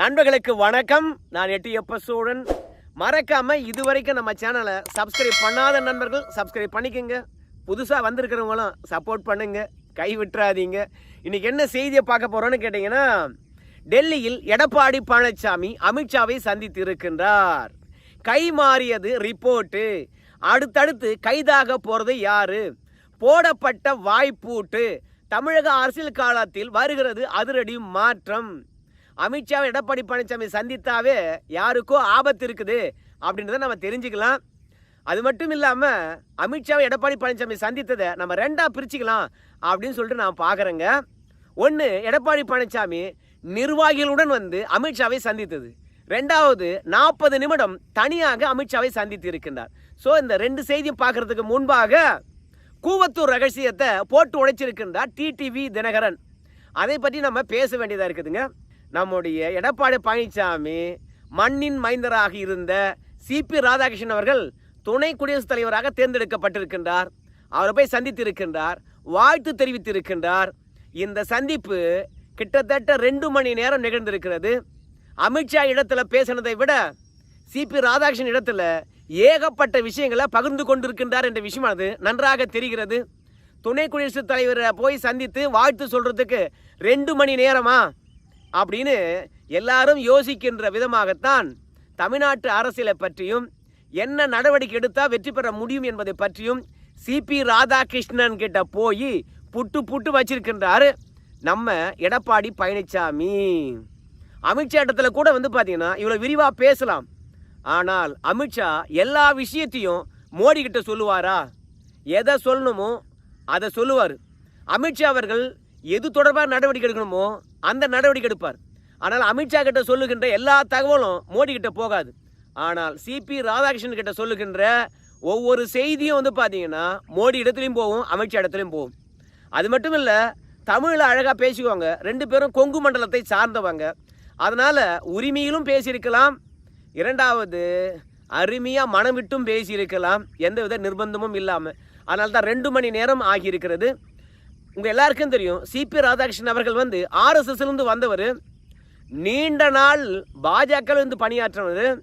நண்பர்களுக்கு வணக்கம். நான் எட்டி எப்ப சூழன். மறக்காம இதுவரைக்கும் நம்ம சேனலை சப்ஸ்கிரைப் பண்ணாத நண்பர்கள் சப்ஸ்கிரைப் பண்ணிக்கோங்க. புதுசாக வந்திருக்கிறவங்களும் சப்போர்ட் பண்ணுங்க. கை விட்டுறாதீங்க. இன்னைக்கு என்ன செய்தியை பார்க்க போறோம்னு கேட்டிங்கன்னா டெல்லியில் எடப்பாடி பழனிசாமி அமித்ஷாவை சந்தித்து இருக்கின்றார் கை மாறியது ரிப்போர்ட்டு அடுத்தடுத்து கைதாக போறது யாரு? போடப்பட்ட வாய்ப்பூட்டு. தமிழக அரசியல் காலத்தில் வருகிறது அதிரடி மாற்றம். அமித்ஷாவை எடப்பாடி பழனிசாமி சந்தித்தாவே யாருக்கோ ஆபத்து இருக்குது அப்படின்றத நம்ம தெரிஞ்சுக்கலாம். அது மட்டும் இல்லாமல் அமித்ஷாவை எடப்பாடி பழனிசாமி சந்தித்ததை நம்ம ரெண்டாக பிரிச்சுக்கலாம் அப்படின்னு சொல்லிட்டு நான் பார்க்குறேங்க ஒன்று எடப்பாடி பழனிசாமி நிர்வாகிகளுடன் வந்து அமித்ஷாவை சந்தித்தது. ரெண்டாவது நாற்பது நிமிடம் தனியாக அமித்ஷாவை சந்தித்து இருக்கின்றார். ஸோ இந்த ரெண்டு செய்தியும் பார்க்கறதுக்கு முன்பாக கூவத்தூர் ரகசியத்தை போட்டு உடைச்சிருக்கின்றார் டிடிவி தினகரன். அதை பற்றி நம்ம பேச வேண்டியதாக இருக்குதுங்க. நம்முடைய எடப்பாடி பழனிசாமி மண்ணின் மைந்தராக இருந்த சிபி ராதாகிருஷ்ணன் அவர்கள் துணை குடியரசுத் தலைவராக தேர்ந்தெடுக்கப்பட்டிருக்கின்றார். அவரை போய் சந்தித்திருக்கின்றார். வாழ்த்து தெரிவித்திருக்கின்றார். இந்த சந்திப்பு கிட்டத்தட்ட ரெண்டு மணி நேரம் நிகழ்ந்திருக்கிறது. அமித்ஷா இடத்துல பேசினதை விட சிபி ராதாகிருஷ்ணன் இடத்துல ஏகப்பட்ட விஷயங்களை பகிர்ந்து கொண்டிருக்கின்றார் என்ற விஷயம் அது நன்றாக தெரிகிறது. துணை குடியரசுத் தலைவரை போய் சந்தித்து வாழ்த்து சொல்கிறதுக்கு ரெண்டு மணி நேரமா அப்படின்னு எல்லாரும் யோசிக்கின்ற விதமாகத்தான் தமிழ்நாட்டு அரசியலை பற்றியும் என்ன நடவடிக்கை எடுத்தால் வெற்றி பெற முடியும் என்பதை பற்றியும் சிபி ராதாகிருஷ்ணன் கிட்ட போய் புட்டு புட்டு வச்சிருக்கின்றாரு நம்ம எடப்பாடி பழனிசாமி அமித்ஷா இடத்துல கூட வந்து பார்த்தீங்கன்னா இவ்வளோ விரிவாக பேசலாம். ஆனால் அமித்ஷா எல்லா விஷயத்தையும் மோடி கிட்ட சொல்லுவாரா? எதை சொல்லணுமோ அதை சொல்லுவார். அமித்ஷா அவர்கள் எது தொடர்பாக நடவடிக்கை எடுக்கணுமோ அந்த நடவடிக்கை எடுப்பார். ஆனால் அமித்ஷா கிட்ட சொல்லுகின்ற எல்லா தகவலும் மோடி கிட்ட போகாது. ஆனால் சிபி ராதாகிருஷ்ணன் கிட்ட சொல்லுகின்ற ஒவ்வொரு செய்தியும் வந்து பார்த்தீங்கன்னா மோடி இடத்துலையும் போகும் அமித்ஷா இடத்துலையும் போகும். அது மட்டும் இல்லை தமிழில் அழகாக பேசிக்குவாங்க. ரெண்டு பேரும் கொங்கு மண்டலத்தை சார்ந்தவங்க. அதனால் உரிமையிலும் பேசியிருக்கலாம். இரண்டாவது அருமையாக மனம் விட்டும் பேசியிருக்கலாம். எந்தவித நிர்பந்தமும் இல்லாமல் அதனால தான் ரெண்டு மணி நேரம் ஆகியிருக்கிறது. உங்கள் எல்லாருக்கும் தெரியும் சிபி ராதாகிருஷ்ணன் அவர்கள் வந்து ஆர்எஸ்எஸ்லேருந்து வந்தவர். நீண்ட நாள் பாஜகவிலிருந்து பணியாற்றினவர்.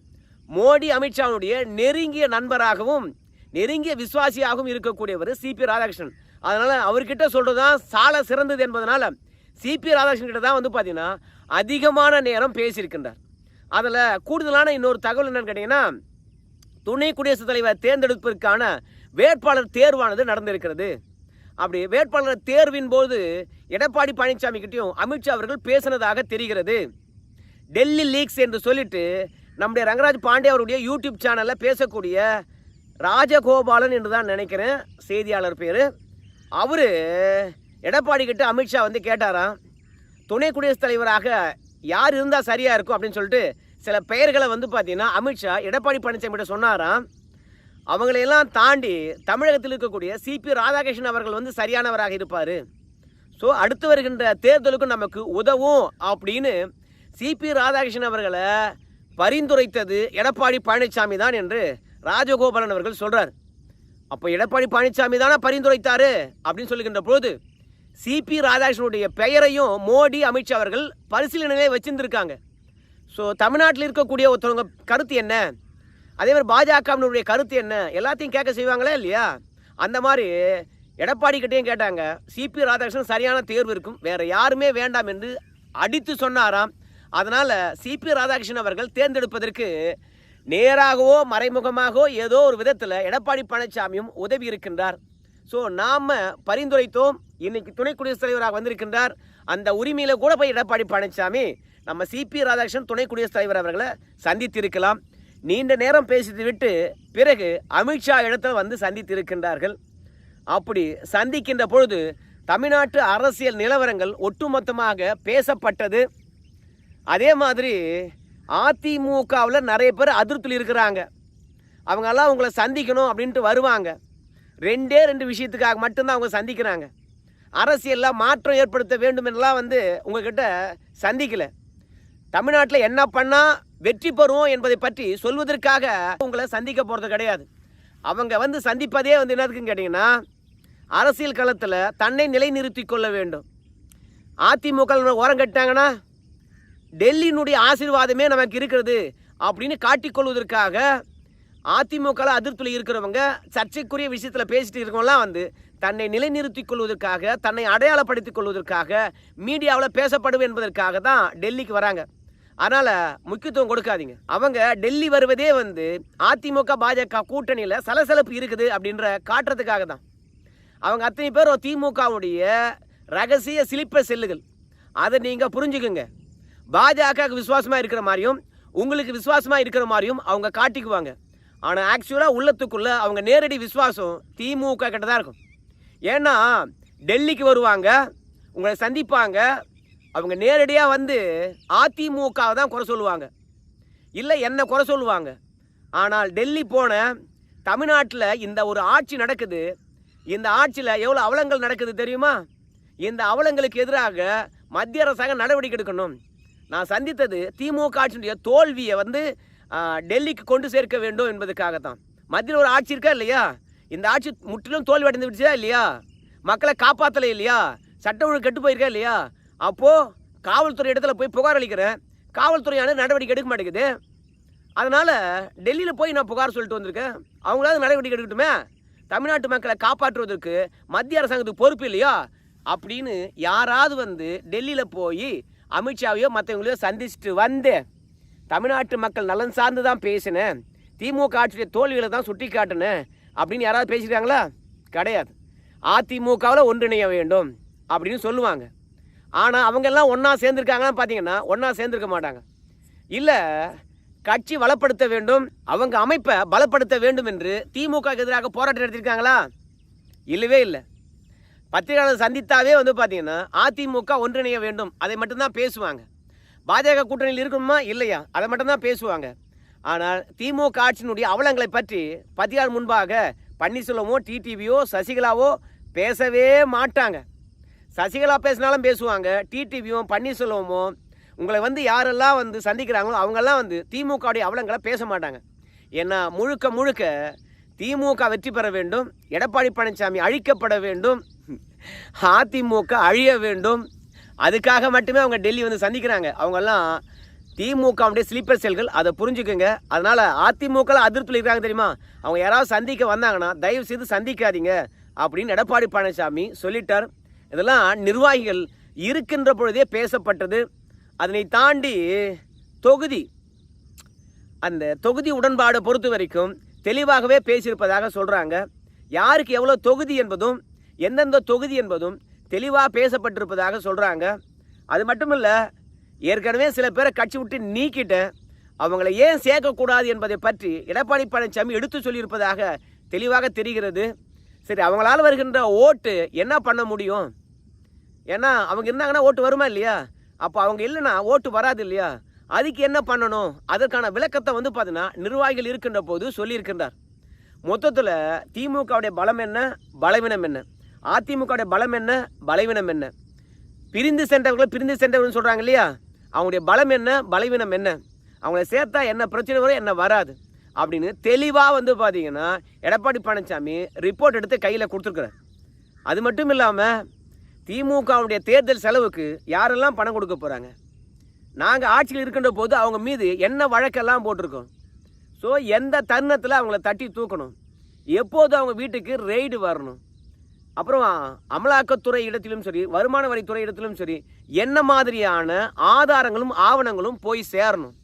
மோடி அமித்ஷாவுடைய நெருங்கிய நண்பராகவும் நெருங்கிய விசுவாசியாகவும் இருக்கக்கூடியவர் சிபி ராதாகிருஷ்ணன். அதனால் அவர்கிட்ட சொல்கிறது தான் சால சிறந்தது என்பதனால சிபி ராதாகிருஷ்ணன் கிட்ட தான் வந்து பார்த்தீங்கன்னா அதிகமான நேரம் பேசியிருக்கின்றார். அதில் கூடுதலான இன்னொரு தகவல் என்னன்னு கேட்டிங்கன்னா துணை குடியரசுத் தலைவர் தேர்ந்தெடுப்பதற்கான வேட்பாளர் தேர்வானது நடந்திருக்கிறது. அப்படி வேட்பாளர் தேர்வின் போது எடப்பாடி பழனிசாமி கிட்டையும் அமித்ஷா அவர்கள் பேசினதாக தெரிகிறது. டெல்லி லீக்ஸ் என்று சொல்லிட்டு நம்முடைய ரங்கராஜ் பாண்டே அவருடைய யூடியூப் சேனலில் பேசக்கூடிய ராஜகோபாலன் என்று தான் நினைக்கிறேன் செய்தியாளர் பேர். அவர் எடப்பாடி கிட்ட அமித்ஷா வந்து கேட்டாராம் துணை குடியரசுத் தலைவராக யார் இருந்தால் சரியாக இருக்கும்? அப்படின்னு சொல்லிட்டு சில பெயர்களை வந்து பார்த்தீங்கன்னா அமித்ஷா எடப்பாடி பழனிசாமி கிட்ட சொன்னாராம். அவங்களையெல்லாம் தாண்டி தமிழகத்தில் இருக்கக்கூடிய சிபி ராதாகிருஷ்ணன் அவர்கள் வந்து சரியானவராக இருப்பார். ஸோ அடுத்து வருகின்ற தேர்தலுக்கும் நமக்கு உதவும் அப்படின்னு சிபி ராதாகிருஷ்ணன் அவர்களை பரிந்துரைத்தது எடப்பாடி பழனிசாமி தான் என்று ராஜகோபாலன் அவர்கள் சொல்கிறார் அப்போ எடப்பாடி பழனிசாமி தானே பரிந்துரைத்தார் அப்படின்னு சொல்லுகின்ற போது சிபி ராதாகிருஷ்ணனுடைய பெயரையும் மோடி அமித்ஷா அவர்கள் பரிசீலனையிலே வச்சிருந்துருக்காங்க. ஸோ தமிழ்நாட்டில் இருக்கக்கூடிய ஒருத்தவங்க கருத்து என்ன? அதே மாதிரி பாஜகவினுடைய கருத்து என்ன? எல்லாத்தையும் கேட்க செய்வாங்களா இல்லையா? அந்த மாதிரி எடப்பாடி கிட்டேயும் கேட்டாங்க சிபி ராதாகிருஷ்ணன் சரியான தேர்வு இருக்கும். வேற யாருமே வேண்டாம் என்று அடித்து சொன்னாராம். அதனால் சிபி ராதாகிருஷ்ணன் அவர்கள் தேர்ந்தெடுப்பதற்கு நேராகவோ மறைமுகமாகவோ ஏதோ ஒரு விதத்தில் எடப்பாடி பழனிசாமியும் உதவி இருக்கின்றார். ஸோ நாம் பரிந்துரைத்தோம். இன்னைக்கு துணை குடியரசுத் தலைவராக வந்திருக்கின்றார். அந்த உரிமையில் கூட போய் எடப்பாடி பழனிசாமி நம்ம சிபி ராதாகிருஷ்ணன் துணை குடியரசுத் தலைவர் அவர்களை சந்தித்திருக்கலாம். நீண்ட நேரம் பேசித்து விட்டு பிறகு அமித்ஷா இடத்துல வந்து சந்தித்திருக்கின்றார்கள். அப்படி சந்திக்கின்ற பொழுது தமிழ்நாட்டு அரசியல் நிலவரங்கள் ஒட்டுமொத்தமாக பேசப்பட்டது. அதே மாதிரி அதிமுகவில் நிறைய பேர் அதிருப்தியில் இருக்கிறாங்க. அவங்கெல்லாம் உங்களை சந்திக்கணும் அப்படின்ட்டு வருவாங்க. ரெண்டே ரெண்டு விஷயத்துக்காக மட்டும்தான் அவங்க சந்திக்கிறாங்க. அரசியலில் மாற்றம் ஏற்படுத்த வேண்டும் என்றெல்லாம் வந்து உங்ககிட்ட சந்திக்கலை. தமிழ்நாட்டில் என்ன பண்ணால் வெற்றி பெறுவோம் என்பதை பற்றி சொல்வதற்காக உங்களை சந்திக்க போகிறது கிடையாது. அவங்க வந்து சந்திப்பதே வந்து என்னதுக்குன்னு கேட்டிங்கன்னா அரசியல் களத்தில் தன்னை நிலைநிறுத்தி கொள்ள வேண்டும். அதிமுக ஓரம் கட்டாங்கன்னா டெல்லியினுடைய ஆசீர்வாதமே நமக்கு இருக்கிறது அப்படின்னு காட்டிக்கொள்வதற்காக அதிமுகவில் அதிருப்தியில் இருக்கிறவங்க சர்ச்சைக்குரிய விஷயத்தில் பேசிட்டு இருக்கவங்களாம் வந்து தன்னை நிலைநிறுத்திக் கொள்வதற்காக தன்னை அடையாளப்படுத்திக் கொள்வதற்காக மீடியாவில் பேசப்படும் என்பதற்காக தான் டெல்லிக்கு வராங்க. அதனால் முக்கியத்துவம் கொடுக்காதீங்க. அவங்க டெல்லி வருவதே வந்து அதிமுக பாஜக கூட்டணியில் சலசலப்பு இருக்குது அப்படின்ற காட்டுறதுக்காக தான். அவங்க அத்தனை பேரும் திமுகவுடைய ரகசிய சிலிப்ப செல்லுகள். அதை நீங்கள் புரிஞ்சுக்குங்க. பாஜகவுக்கு விசுவாசமாக இருக்கிற மாதிரியும் உங்களுக்கு விசுவாசமாக இருக்கிற மாதிரியும் அவங்க காட்டிக்குவாங்க. ஆனால் ஆக்சுவலாக உள்ளத்துக்குள்ள அவங்க நேரடி விசுவாசம் திமுக கிட்ட தான் இருக்கும். ஏன்னா டெல்லிக்கு வருவாங்க உங்களை சந்திப்பாங்க அவங்க நேரடியாக வந்து அதிமுகவை தான் குறை சொல்லுவாங்க. இல்லை என்ன குறை சொல்லுவாங்க. ஆனால் டெல்லி போன தமிழ்நாட்டில் இந்த ஒரு ஆட்சி நடக்குது. இந்த ஆட்சியில் எவ்வளோ அவலங்கள் நடக்குது தெரியுமா? இந்த அவலங்களுக்கு எதிராக மத்திய அரசாங்கம் நடவடிக்கை எடுக்கணும். நான் சந்தித்தது திமுக ஆட்சியினுடைய தோல்வியை வந்து டெல்லிக்கு கொண்டு சேர்க்க வேண்டும் என்பதற்காகத்தான். மத்தியில் ஒரு ஆட்சி இருக்கா இல்லையா? இந்த ஆட்சி முற்றிலும் தோல்வி அடைந்து விடுச்சா இல்லையா? மக்களை காப்பாற்றலை இல்லையா? சட்ட ஒழுங்கு கெட்டு போயிருக்கா இல்லையா? அப்போது காவல்துறை இடத்துல போய் புகார் அளிக்கிறேன். காவல்துறையானது நடவடிக்கை எடுக்க மாட்டேங்குது. அதனால் டெல்லியில் போய் நான் புகார் சொல்லிட்டு வந்திருக்கேன். அவங்களாவது நடவடிக்கை எடுக்கட்டுமே? தமிழ்நாட்டு மக்களை காப்பாற்றுவதற்கு மத்திய அரசாங்கத்துக்கு பொறுப்பு இல்லையா? அப்படின்னு யாராவது வந்து டெல்லியில் போய் அமித்ஷாவையோ மற்றவங்களையோ சந்திச்சுட்டு வந்து தமிழ்நாட்டு மக்கள் நலன் சார்ந்து தான் பேசினேன். திமுக ஆட்சியுடைய தோல்விகளை தான் சுட்டி காட்டினேன். அப்படின்னு யாராவது பேசியிருக்காங்களா? கிடையாது. அதிமுகவில் ஒன்றிணைய வேண்டும் அப்படின்னு சொல்லுவாங்க. ஆனால் அவங்கெல்லாம் ஒன்றா சேர்ந்துருக்காங்கன்னு பார்த்தீங்கன்னா ஒன்றா சேர்ந்துருக்க மாட்டாங்க. இல்லை கட்சி வளப்படுத்த வேண்டும் அவங்க அமைப்பை பலப்படுத்த வேண்டும் என்று திமுக எதிராக போராட்டம் எடுத்திருக்காங்களா இல்லவே இல்லை. பத்திரிகையாளர் சந்தித்தாவே வந்து பார்த்தீங்கன்னா அதிமுக ஒன்றிணைய வேண்டும் அதை மட்டும்தான் பேசுவாங்க. பாஜக கூட்டணியில் இருக்கணுமா இல்லையா? அதை மட்டும்தான் பேசுவாங்க. ஆனால் திமுக ஆட்சியினுடைய அவலங்களை பற்றி பத்திரிகையாளர் முன்பாக பன்னீர்செல்வமோ டிடிவியோ சசிகலாவோ பேசவே மாட்டாங்க. சசிகலா பேசினாலும் பேசுவாங்க. டிடிவியும் பன்னீர்செல்வமும் உங்களை வந்து யாரெல்லாம் வந்து சந்திக்கிறாங்களோ அவங்கெல்லாம் வந்து திமுகவுடைய அவலங்களை பேச மாட்டாங்க. ஏன்னா முழுக்க முழுக்க திமுக வெற்றி பெற வேண்டும் எடப்பாடி பழனிசாமி அழிக்கப்பட வேண்டும் அதிமுக அழிய வேண்டும். அதுக்காக மட்டுமே அவங்க டெல்லி வந்து சந்திக்கிறாங்க. அவங்கெல்லாம் திமுகவுடைய ஸ்லீப்பர் செல்கள் அதை புரிஞ்சுக்குங்க. அதனால் அதிமுகவில் அதிருப்தியில் இருக்காங்க தெரியுமா? அவங்க யாராவது சந்திக்க வந்தாங்கன்னா தயவு செய்து சந்திக்காதீங்க அப்படின்னு எடப்பாடி பழனிசாமி சொல்லிட்டார். இதெல்லாம் நிர்வாகிகள் இருக்கின்ற பொழுதே பேசப்பட்டது. அதனை தாண்டி தொகுதி அந்த தொகுதி உடன்பாடை பொறுத்த வரைக்கும் தெளிவாகவே பேசியிருப்பதாக சொல்கிறாங்க யாருக்கு எவ்வளோ தொகுதி என்பதும் எந்தெந்த தொகுதி என்பதும் தெளிவாக பேசப்பட்டிருப்பதாக சொல்கிறாங்க அது மட்டும் இல்லை ஏற்கனவே சில பேரை கட்சி விட்டு நீக்கிட்டு அவங்களை ஏன் சேர்க்கக்கூடாது என்பதை பற்றி எடப்பாடி பழனிசாமி எடுத்து சொல்லியிருப்பதாக தெளிவாக தெரிகிறது. சரி அவங்களால வருகின்ற ஓட்டு என்ன பண்ண முடியும்? ஏன்னா அவங்க இருந்தாங்கன்னா ஓட்டு வருமா இல்லையா? அப்போ அவங்க இல்லைன்னா ஓட்டு வராது இல்லையா? அதுக்கு என்ன பண்ணணும்? அதற்கான விளக்கத்தை வந்து பார்த்தீங்கன்னா நிர்வாகிகள் இருக்கின்ற போது சொல்லியிருக்கின்றார். மொத்தத்தில் திமுகவுடைய பலம் என்ன? பலவீனம் என்ன? அதிமுகவுடைய பலம் என்ன? பலவீனம் என்ன? பிரிந்து சென்றவர்கள் பிரிந்து சென்றவர்கள் சொல்கிறாங்க இல்லையா? அவங்களுடைய பலம் என்ன? பலவீனம் என்ன? அவங்கள சேர்த்தா என்ன பிரச்சனை வரும் என்ன வராது? அப்படின்னு தெளிவாக வந்து பார்த்தீங்கன்னா எடப்பாடி பழனிசாமி ரிப்போர்ட் எடுத்து கையில் கொடுத்துருக்குறேன் அது மட்டும் இல்லாமல் திமுகவுடைய தேர்தல் செலவுக்கு யாரெல்லாம் பணம் கொடுக்க போகிறாங்க நாங்கள் ஆட்சியில் இருக்கின்ற போது அவங்க மீது என்ன வழக்கெல்லாம் போட்டிருக்கோம்? ஸோ எந்த தருணத்தில் அவங்கள தட்டி தூக்கணும்? எப்போது அவங்க வீட்டுக்கு ரெய்டு வரணும்? அப்புறம் அமலாக்கத்துறை இடத்திலும் சரி வருமான வரித்துறை இடத்திலும் சரி என்ன மாதிரியான ஆதாரங்களும் ஆவணங்களும் போய் சேரணும்?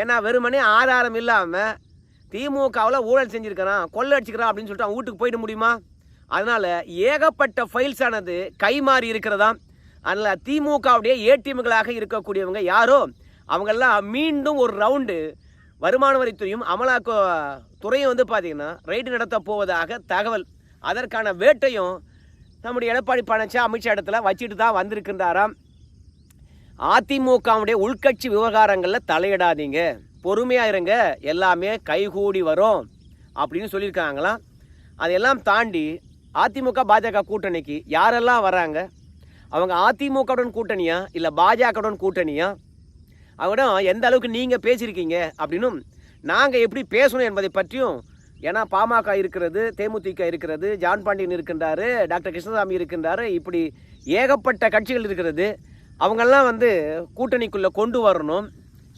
ஏன்னா வெறுமனே ஆதாரம் இல்லாமல் திமுகவில் ஊழல் செஞ்சுருக்கிறான் கொள்ளை அடிச்சுக்கிறான் அப்படின்னு சொல்லிட்டு அவன் வீட்டுக்கு போயிட முடியுமா? அதனால் ஏகப்பட்ட ஃபைல்ஸ் ஆனது கைமாறி இருக்கிறதா அதனால் திமுகவுடைய ஏடிஎம்களாக இருக்கக்கூடியவங்க யாரோ அவங்கெல்லாம் மீண்டும் ஒரு ரவுண்டு வருமான வரித்துறையும் அமலாக்க துறையும் வந்து பார்த்திங்கன்னா ரைடு நடத்த போவதாக தகவல். அதற்கான வேட்டையும் நம்முடைய எடப்பாடி பழனிச்சா அமித்ஷா இடத்துல வச்சுட்டு தான் வந்திருக்கின்றாராம். அதிமுகவுடைய உள்கட்சி விவகாரங்களில் தலையிடாதீங்க. பொறுமையாக இருங்க. எல்லாமே கைகூடி வரும். அப்படின்னு சொல்லியிருக்காங்களாம். அதையெல்லாம் தாண்டி அதிமுக பாஜக கூட்டணிக்கு யாரெல்லாம் வராங்க அவங்க அதிமுகவுடன் கூட்டணியா? இல்லை பாஜகவுடன் கூட்டணியா? அவரிடம் எந்த அளவுக்கு நீங்கள் பேசியிருக்கீங்க அப்படின்னும் நாங்கள் எப்படி பேசணும் என்பதை பற்றியும் ஏன்னா பாமக இருக்கிறது தேமுதிக இருக்கிறது ஜான் பாண்டியன் இருக்கின்றாரு டாக்டர் கிருஷ்ணசாமி இருக்கின்றாரு இப்படி ஏகப்பட்ட கட்சிகள் இருக்கிறது. அவங்கெல்லாம் வந்து கூட்டணிக்குள்ளே கொண்டு வரணும்.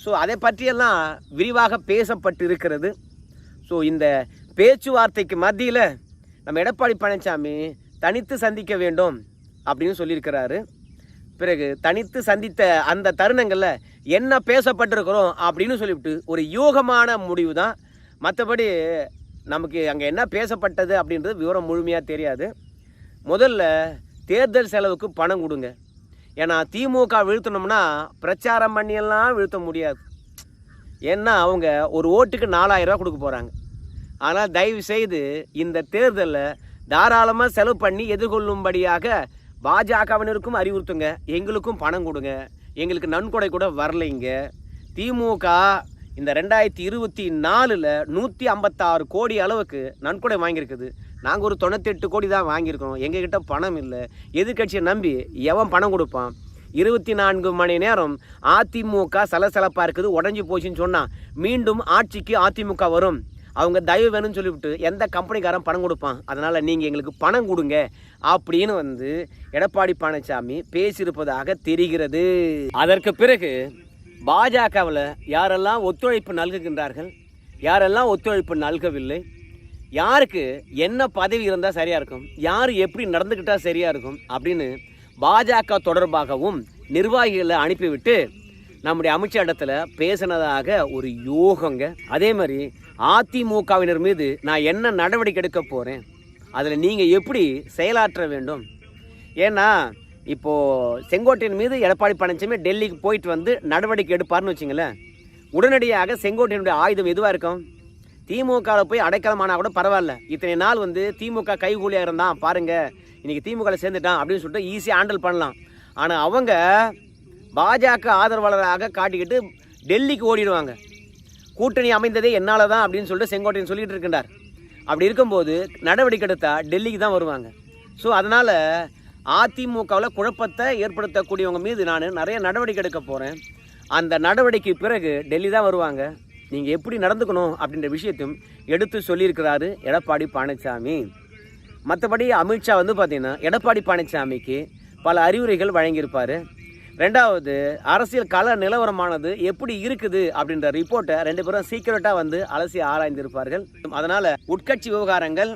ஸோ அதை பற்றியெல்லாம் விரிவாக பேசப்பட்டு இருக்கிறது ஸோ இந்த பேச்சுவார்த்தைக்கு மத்தியில் நம்ம எடப்பாடி பழனிசாமி தனித்து சந்திக்க வேண்டும் அப்படின்னு சொல்லியிருக்கிறாரு. பிறகு தனித்து சந்தித்த அந்த தருணங்களில் என்ன பேசப்பட்டிருக்கிறோம் அப்படின்னு சொல்லிவிட்டு ஒரு யூகமான முடிவு தான் மற்றபடி நமக்கு அங்கே என்ன பேசப்பட்டது அப்படின்றது விவரம் முழுமையாக தெரியாது. முதல்ல தேர்தல் செலவுக்கு பணம் கொடுங்க. ஏன்னா திமுக வீழ்த்தணும்னா பிரச்சாரம் பண்ணியெல்லாம் வீழ்த்த முடியாது. ஏன்னா அவங்க ஒரு ஓட்டுக்கு நாலாயிரரூவா ரூபா கொடுக்க போகிறாங்க ஆனால் தயவு செய்து இந்த தேர்தலில் தாராளமாக செலவு பண்ணி எதிர்கொள்ளும்படியாக பாஜகவினருக்கும் அறிவுறுத்துங்க. எங்களுக்கும் பணம் கொடுங்க. எங்களுக்கு நன்கொடை கூட வரலைங்க. திமுக இந்த ரெண்டாயிரத்தி இருபத்தி நாலில் நூற்றி ஐம்பத்தாறு கோடி அளவுக்கு நன்கொடை வாங்கியிருக்குது. நாங்கள் ஒரு தொண்ணூத்தெட்டு கோடி தான் வாங்கியிருக்கோம். எங்ககிட்ட பணம் இல்லை. எதிர்கட்சியை நம்பி எவன் பணம் கொடுப்பான்? இருபத்தி நான்கு மணி நேரம் அதிமுக சலசலப்பாக இருக்குது. உடஞ்சி போச்சுன்னு சொன்னால் மீண்டும் ஆட்சிக்கு அதிமுக வரும். அவங்க தயவு வேணும்னு சொல்லிவிட்டு எந்த கம்பெனிக்காரன் பணம் கொடுப்பான்? அதனால் நீங்கள் எங்களுக்கு பணம் கொடுங்க. அப்படின்னு வந்து எடப்பாடி பழனிசாமி பேசியிருப்பதாக தெரிகிறது. அதற்கு பிறகு பாஜகவில் யாரெல்லாம் ஒத்துழைப்பு நல்குகின்றார்கள்? யாரெல்லாம் ஒத்துழைப்பு நல்கவில்லை? யாருக்கு என்ன பதவி இருந்தால் சரியாக இருக்கும்? யார் எப்படி நடந்துக்கிட்டால் சரியாக இருக்கும்? அப்படின்னு பாஜக தொடர்பாகவும் நிர்வாகிகளை அனுப்பிவிட்டு நம்முடைய அமைச்சர் இடத்துல பேசினதாக ஒரு யோகங்க. அதே மாதிரி அதிமுகவினர் மீது நான் என்ன நடவடிக்கை எடுக்க போகிறேன் அதில் நீங்கள் எப்படி செயலாற்ற வேண்டும்? ஏன்னா இப்போது செங்கோட்டையின் மீது எடப்பாடி பழனிசாமி டெல்லிக்கு போயிட்டு வந்து நடவடிக்கை எடுப்பார்னு வச்சுங்களேன். உடனடியாக செங்கோட்டையினுடைய ஆயுதம் எதுவாக இருக்கும்? திமுகவில் போய் அடைக்கலமானா கூட பரவாயில்ல. இத்தனை நாள் வந்து திமுக கைகூலியாக இருந்தான் பாருங்க. இன்றைக்கி திமுகவில் சேர்ந்துட்டான் அப்படின்னு சொல்லிட்டு ஈஸியாக ஹேண்டில் பண்ணலாம். ஆனால் அவங்க பாஜக ஆதரவாளராக காட்டிக்கிட்டு டெல்லிக்கு ஓடிடுவாங்க. கூட்டணி அமைந்ததே என்னால் தான் அப்படின்னு சொல்லிட்டு செங்கோட்டையன் சொல்லிட்டு இருக்கின்றார். அப்படி இருக்கும்போது நடவடிக்கை எடுத்தால் டெல்லிக்கு தான் வருவாங்க. ஸோ அதனால் அதிமுகவில் குழப்பத்தை ஏற்படுத்தக்கூடியவங்க மீது நான் நிறைய நடவடிக்கை எடுக்க போகிறேன் அந்த நடவடிக்கை பிறகு டெல்லி தான் வருவாங்க. நீங்கள் எப்படி நடந்துக்கணும் அப்படின்ற விஷயத்தையும் எடுத்து சொல்லியிருக்கிறாரு எடப்பாடி பழனிசாமி. மற்றபடி அமித்ஷா வந்து பார்த்திங்கன்னா எடப்பாடி பழனிசாமிக்கு பல அறிவுரைகள் வழங்கியிருப்பார். ரெண்டாவது அரசியல் கள நிலவரமானது எப்படி இருக்குது அப்படின்ற ரிப்போர்ட்டை ரெண்டு பேரும் சீக்கிரட்டாக வந்து அலசி ஆராய்ந்திருப்பார்கள். அதனால் உட்கட்சி விவகாரங்கள்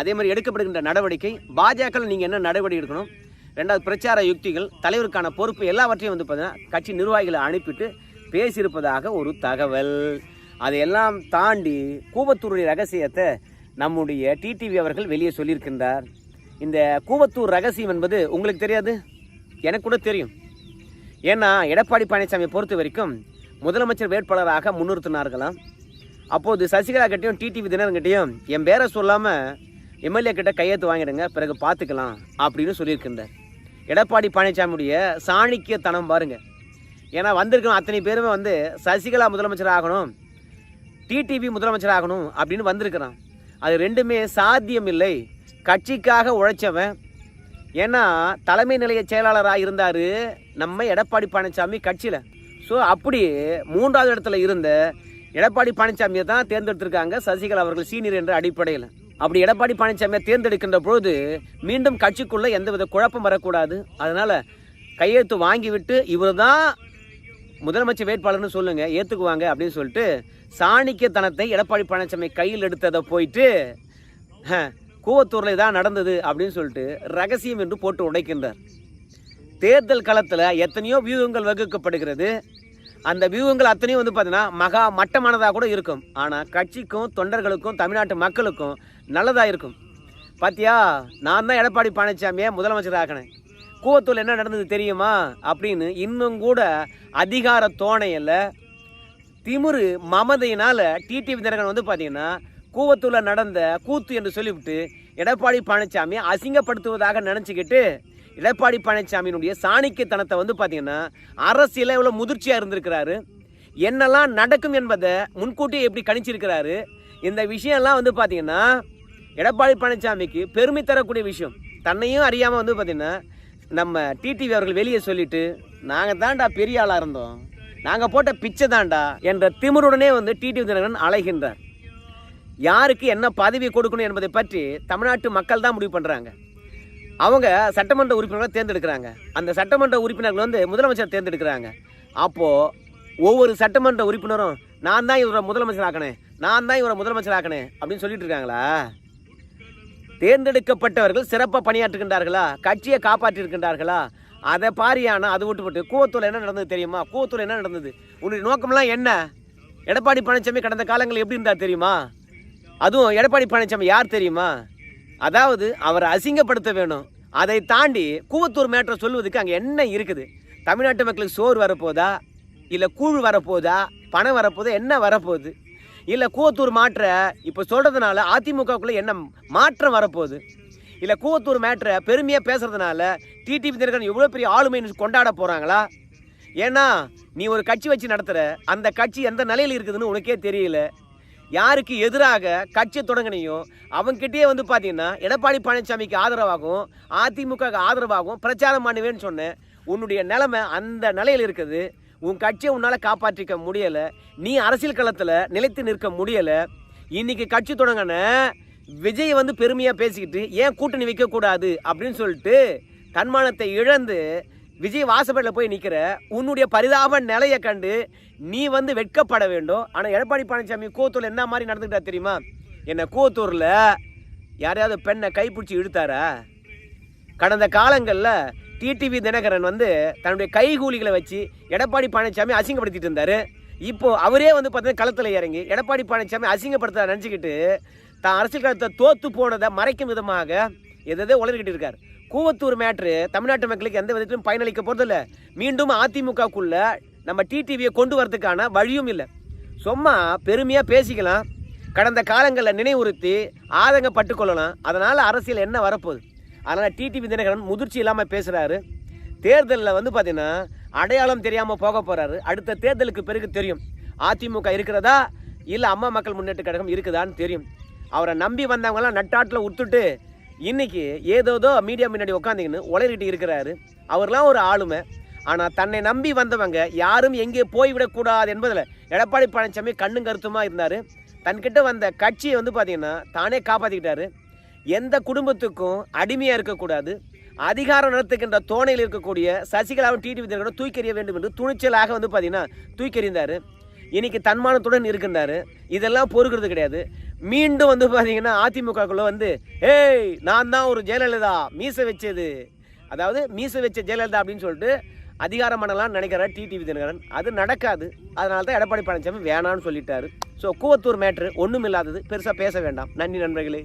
அதே மாதிரி எடுக்கப்படுகின்ற நடவடிக்கை பாஜகவில் நீங்கள் என்ன நடவடிக்கை எடுக்கணும்? ரெண்டாவது பிரச்சார யுக்திகள் தலைவருக்கான பொறுப்பு எல்லாவற்றையும் வந்து பார்த்தீங்கன்னா கட்சி நிர்வாகிகளை அனுப்பிட்டு பேசியிருப்பதாக ஒரு தகவல். அதையெல்லாம் தாண்டி கூவத்தூருடைய ரகசியத்தை நம்முடைய டிடிவி அவர்கள் வெளியே சொல்லியிருக்கின்றார். இந்த கூவத்தூர் ரகசியம் என்பது உங்களுக்கு தெரியாது? எனக்கு கூட தெரியும். ஏன்னா எடப்பாடி பழனிசாமியை பொறுத்த வரைக்கும் முதலமைச்சர் வேட்பாளராக முன்னிறுத்தினார்களாம். அப்போது சசிகலா கிட்டையும் டிடிவி தினர்கிட்டையும் என் பேரை சொல்லாமல் எம்எல்ஏ கிட்ட கையெழுத்து வாங்கிடுங்க பிறகு பார்த்துக்கலாம் அப்படின்னு சொல்லியிருக்கின்றார். எடப்பாடி பழனிசாமியுடைய சாணிக்கியத்தனம் பாருங்க. ஏன்னா வந்திருக்கணும் அத்தனை பேருமே வந்து சசிகலா முதலமைச்சர் ஆகணும் டிடிவி முதலமைச்சர் ஆகணும் அப்படின்னு வந்திருக்கிறான். அது ரெண்டுமே சாத்தியம் இல்லை. கட்சிக்காக உழைச்சவன் ஏன்னா தலைமை நிலைய செயலாளராக இருந்தார் நம்ம எடப்பாடி பழனிசாமி கட்சியில். ஸோ அப்படி மூன்றாவது இடத்துல இருந்த எடப்பாடி பழனிசாமியை தான் தேர்ந்தெடுத்திருக்காங்க சசிகலா அவர்கள் சீனியர் என்ற அடிப்படையில். அப்படி எடப்பாடி பழனிசாமியை தேர்ந்தெடுக்கின்ற பொழுது மீண்டும் கட்சிக்குள்ளே எந்தவித குழப்பம் வரக்கூடாது. அதனால் கையெழுத்து வாங்கிவிட்டு இவர் தான் முதலமைச்சர் வேட்பாளர்னு சொல்லுங்கள் ஏற்றுக்குவாங்க அப்படின்னு சொல்லிட்டு சாணிக்கியத்தனத்தை எடப்பாடி பழனிசாமி கையில் எடுத்ததை போயிட்டு கூவத்தூரில் இதான் நடந்தது அப்படின்னு சொல்லிட்டு ரகசியம் என்று போட்டு உடைக்கின்றார். தேர்தல் களத்தில் எத்தனையோ வியூகங்கள் வகுக்கப்படுகிறது. அந்த வியூகங்கள் அத்தனையும் வந்து பார்த்தீங்கன்னா மகா மட்டமானதாக கூட இருக்கும். ஆனால் கட்சிக்கும் தொண்டர்களுக்கும் தமிழ்நாட்டு மக்களுக்கும் நல்லதாக இருக்கும். பாத்தியா? நான் தான் எடப்பாடி பழனிசாமியை முதலமைச்சர் ஆக்கினேன். கூவத்தூர் என்ன நடந்தது தெரியுமா? அப்படின்னு இன்னும் கூட அதிகார தோணையில் திமுரு மமதையினால் டிடிவி தினகரன் வந்து பார்த்தீங்கன்னா கூவத்தூரில் நடந்த கூத்து என்று சொல்லிவிட்டு எடப்பாடி பழனிசாமி அசிங்கப்படுத்துவதாக நினச்சிக்கிட்டு எடப்பாடி பழனிசாமியினுடைய சாணிக்கத்தனத்தை வந்து பார்த்தீங்கன்னா அரசியலில் இவ்வளோ முதிர்ச்சியாக இருந்திருக்கிறாரு. என்னெல்லாம் நடக்கும் என்பதை முன்கூட்டியே எப்படி கணிச்சிருக்கிறாரு. இந்த விஷயம்லாம் வந்து பார்த்தீங்கன்னா எடப்பாடி பழனிசாமிக்கு பெருமை தரக்கூடிய விஷயம். தன்னையும் அறியாமல் வந்து பார்த்தீங்கன்னா நம்ம டிடிவி அவர்கள் வெளியே சொல்லிட்டு நாங்கள் தான்டா பெரிய ஆளாக இருந்தோம். நாங்கள் போட்ட பிச்சை தான்டா என்ற திமிருடனே வந்து டிடிவி தினகரன் அலைகின்றார். யாருக்கு என்ன பதவி கொடுக்கணும் என்பதை பற்றி தமிழ்நாட்டு மக்கள் தான் முடிவு பண்ணுறாங்க அவங்க சட்டமன்ற உறுப்பினர்களை தேர்ந்தெடுக்கிறாங்க. அந்த சட்டமன்ற உறுப்பினர்கள் வந்து முதலமைச்சர் தேர்ந்தெடுக்கிறாங்க. அப்போது ஒவ்வொரு சட்டமன்ற உறுப்பினரும் நான் தான் இவரை முதலமைச்சர் ஆக்கினேன் நான் தான் இவரை முதலமைச்சர் ஆக்கினேன் அப்படின்னு சொல்லிட்டு இருக்காங்களா? தேர்ந்தெடுக்கப்பட்டவர்கள் சிறப்பாக பணியாற்றுகின்றார்களா? கட்சியை காப்பாற்றியிருக்கின்றார்களா? அதை பாரியானா அது விட்டுப்பட்டு கூவத்தூர் என்ன நடந்தது தெரியுமா? கூவத்தூர் என்ன நடந்தது? உன்னுடைய நோக்கம்லாம் என்ன? எடப்பாடி பழனிசாமி கடந்த காலங்கள் எப்படி இருந்தார் தெரியுமா? அதுவும் எடப்பாடி பழனிசாமி யார் தெரியுமா? அதாவது அவரை அசிங்கப்படுத்த வேணும். அதை தாண்டி கூவத்தூர் மேட்டரை சொல்லுவதுக்கு அங்கே என்ன இருக்குது? தமிழ்நாட்டு மக்களுக்கு சோறு வரப்போதா? இல்லை கூழ் வரப்போதா? பணம் வரப்போதா? என்ன வரப்போகுது? இல்லை கூவத்தூர் மாற்ற இப்போ சொல்கிறதுனால அதிமுகவுக்குள்ளே என்ன மாற்றம் வரப்போகுது? இல்லை கூவத்தூர் மேட்ரை பெருமையாக பேசுகிறதுனால டிடிவி தினகரன் எவ்வளோ பெரிய ஆளுமைன்னு கொண்டாட போகிறாங்களா ஏன்னா நீ ஒரு கட்சி வச்சு நடத்துகிற அந்த கட்சி எந்த நிலையில் இருக்குதுன்னு உனக்கே தெரியல. யாருக்கு எதிராக கட்சி தொடங்கினையோ அவங்ககிட்டயே வந்து பார்த்தீங்கன்னா எடப்பாடி பழனிசாமிக்கு ஆதரவாகவும் அதிமுகவுக்கு ஆதரவாகவும் பிரச்சாரம் பண்ணுவேன்னு சொன்னேன். உன்னுடைய நிலைமை அந்த நிலையில் இருக்குது. உன் கட்சியை உன்னால் காப்பாற்றிக்க முடியலை. நீ அரசியல் களத்தில் நிலைத்து நிற்க முடியலை. இன்னைக்கு கட்சி தொடங்கின விஜய் வந்து பெருமையாக பேசிக்கிட்டு ஏன் கூட்டணி வைக்கக்கூடாது அப்படின்னு சொல்லிட்டு தன்மானத்தை இழந்து விஜய் வாசப்படியில் போய் நிற்கிற உன்னுடைய பரிதாப நிலையை கண்டு நீ வந்து வெட்கப்பட வேண்டும். ஆனால் எடப்பாடி பழனிசாமி கூத்தூரில் என்ன மாதிரி நடந்துக்கிட்டா தெரியுமா? என்னை கூத்தூரில் யாரையாவது பெண்ணை கைப்பிடிச்சி இழுத்தாரா? கடந்த காலங்களில் டிடிவி தினகரன் வந்து தன்னுடைய கைகூலிகளை வச்சு எடப்பாடி பழனிசாமி அசிங்கப்படுத்திட்டு இருந்தார். இப்போது அவரே வந்து பார்த்தீங்கன்னா களத்தில் இறங்கி எடப்பாடி பழனிசாமி அசிங்கப்படுத்த நினச்சிக்கிட்டு தான் அரசியல் களத்தை தோத்து போனதை மறைக்கும் விதமாக எதோ உளறிக்கிட்டு இருக்கார். கூவத்தூர் மேட்ரு தமிழ்நாட்டு மக்களுக்கு எந்த விதத்திலும் பயனளிக்க போகிறதில்ல மீண்டும் அதிமுகக்குள்ள நம்ம டிடிவியை கொண்டு வரதுக்கான வழியும் இல்லை. சும்மா பெருமையாக பேசிக்கலாம். கடந்த காலங்களில் நினைவுறுத்தி ஆதங்கப்பட்டு கொள்ளலாம். அதனால் அரசியல் என்ன வரப்போகுது? அதனால் டிடிவி தினகரன் முதிர்ச்சி இல்லாமல் பேசுகிறாரு தேர்தலில் வந்து பார்த்தீங்கன்னா அடையாளம் தெரியாமல் போக போகிறாரு அடுத்த தேர்தலுக்கு பிறகு தெரியும். அதிமுக இருக்கிறதா? இல்லை அம்மா மக்கள் முன்னேற்ற கழகம் இருக்குதான்னு தெரியும். அவரை நம்பி வந்தவங்களாம் நட்டாட்டில் உத்துட்டு இன்னைக்கு ஏதோதோ மீடியா முன்னாடி உட்காந்துக்கின்னு உளறிட்டு இருக்கிறாரு. அவர்லாம் ஒரு ஆளுமை. ஆனால் தன்னை நம்பி வந்தவங்க யாரும் எங்கே போய்விடக்கூடாது என்பதில் எடப்பாடி பழனிசாமி கண்ணும் கருத்துமாக இருந்தார். தன்கிட்ட வந்த கட்சியை வந்து பார்த்திங்கன்னா தானே காப்பாற்றிக்கிட்டாரு எந்த குடும்பத்துக்கும் அடிமையாக இருக்கக்கூடாது. அதிகாரம் நடத்துகின்ற தோணையில் இருக்கக்கூடிய சசிகலாவும் டிடிவி தினகரனும் தூக்கி எறிய வேண்டும் என்று துணிச்சலாக வந்து பார்த்திங்கன்னா தூக்கி எறிந்தார். இன்னைக்கு தன்மானத்துடன் இருக்கின்றாரு. இதெல்லாம் பொறுக்கிறது கிடையாது. மீண்டும் வந்து பார்த்தீங்கன்னா அதிமுகக்குள்ள வந்து ஏய் நான் தான் ஒரு ஜெயலலிதா மீசை வச்சது. அதாவது மீசை வச்ச ஜெயலலிதா அப்படின்னு சொல்லிட்டு அதிகாரம் பண்ணலாம்னு நினைக்கிறார் டிடிவி தினகரன் அது நடக்காது. அதனால தான் எடப்பாடி பழனிசாமி வேணான்னு சொல்லிட்டாரு. ஸோ கூவத்தூர் மேட்ரு ஒன்றும் இல்லாதது பெருசாக பேச வேண்டாம். நன்றி நண்பர்களே.